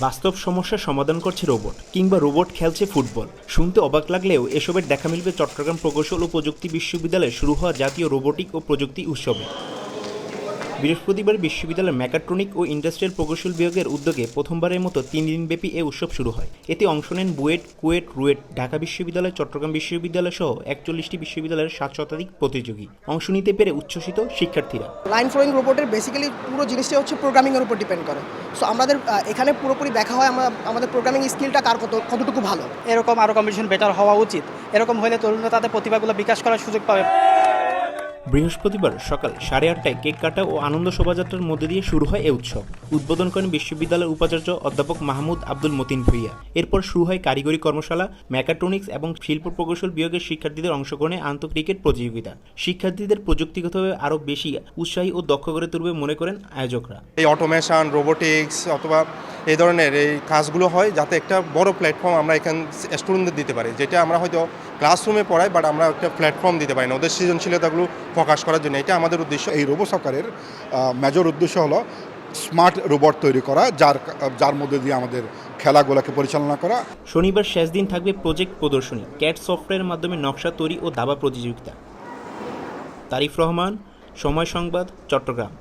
বাস্তব সমস্যার সমাধান করছে রোবট কিংবা রোবট খেলছে ফুটবল। শুনতে অবাক লাগলেও এসবের দেখা মিলবে চট্টগ্রাম প্রকৌশল ও প্রযুক্তি বিশ্ববিদ্যালয়ে শুরু হওয়া জাতীয় রোবটিক ও প্রযুক্তি উৎসবে। বৃহস্পতিবার বিশ্ববিদ্যালয়ের মেকাট্রনিক ও ইন্ডাস্ট্রিয়াল প্রকৌশল বিভাগের উদ্যোগে প্রথমবারের মতো তিন দিনব্যাপী এ উৎসব শুরু হয়। এতে অংশ নেন বুয়েট কুয়েট রুয়েট ঢাকা বিশ্ববিদ্যালয় চট্টগ্রাম বিশ্ববিদ্যালয় সহ একচল্লিশটি বিশ্ববিদ্যালয়ের সাত শতাধিক প্রতিযোগী। অংশ নিতে পেরে উচ্ছ্বসিত শিক্ষার্থীরা। লাইন ফ্লোয়িং রোবটের বেসিক্যালি পুরো জিনিসটা হচ্ছে প্রোগ্রামিংয়ের উপর ডিপেন্ড করে। সো আমাদের এখানে পুরোপুরি দেখা হয় আমরা আমাদের প্রোগ্রামিং স্কিলটা কার কত কতটুকু ভালো? এরকম আরও কম্পিটিশন বেটার হওয়া উচিত। এরকম হলে তরুণরা তাদের প্রতিভাগুলো বিকাশ করার সুযোগ পাবে। বৃহস্পতিবার সকাল সাড়ে আটটায় কেক কাটা ও আনন্দ শোভাযাত্রার মধ্যে দিয়ে শুরু হয় এ উৎসব। উদ্বোধন করেন বিশ্ববিদ্যালয়ের উপাচার্য অধ্যাপক মাহমুদ আব্দুল মতিন ভুইয়া। এরপর শুরু হয় কারিগরি কর্মশালা ম্যাকাট্রনিক্স এবং শিল্প প্রকৌশল বিভাগের শিক্ষার্থীদের অংশগ্রহণে আন্ত ক্রিকেট প্রতিযোগিতা। শিক্ষার্থীদের প্রযুক্তিগতভাবে আরও বেশি উৎসাহী ও দক্ষ করে তুলবে মনে করেন আয়োজকরা। এই অটোমেশন, রোবোটিক্স অথবা এই ধরনের এই কাজগুলো হয় যাতে একটা বড় প্ল্যাটফর্ম আমরা এখান স্টুডেন্টদের দিতে পারি, যেটা আমরা হয়তো ক্লাসরুমে পড়াই বাট আমরা একটা প্ল্যাটফর্ম দিতে পারি না। ওদের সৃজনশীলতাগুলো প্রকাশ করার জন্য এটা আমাদের উদ্দেশ্য। এই রোবো সরকারের মেজর উদ্দেশ্য হলো স্মার্ট রোবট তৈরি করা, যার যার মধ্যে দিয়ে আমাদের খেলাগুলোকে পরিচালনা করা। শনিবার শেষ দিন থাকবে প্রজেক্ট প্রদর্শনী ক্যাট সফটওয়্যারের মাধ্যমে নকশা তৈরি ও দাবা প্রতিযোগিতা। তারিফ রহমান, সময় সংবাদ, চট্টগ্রাম।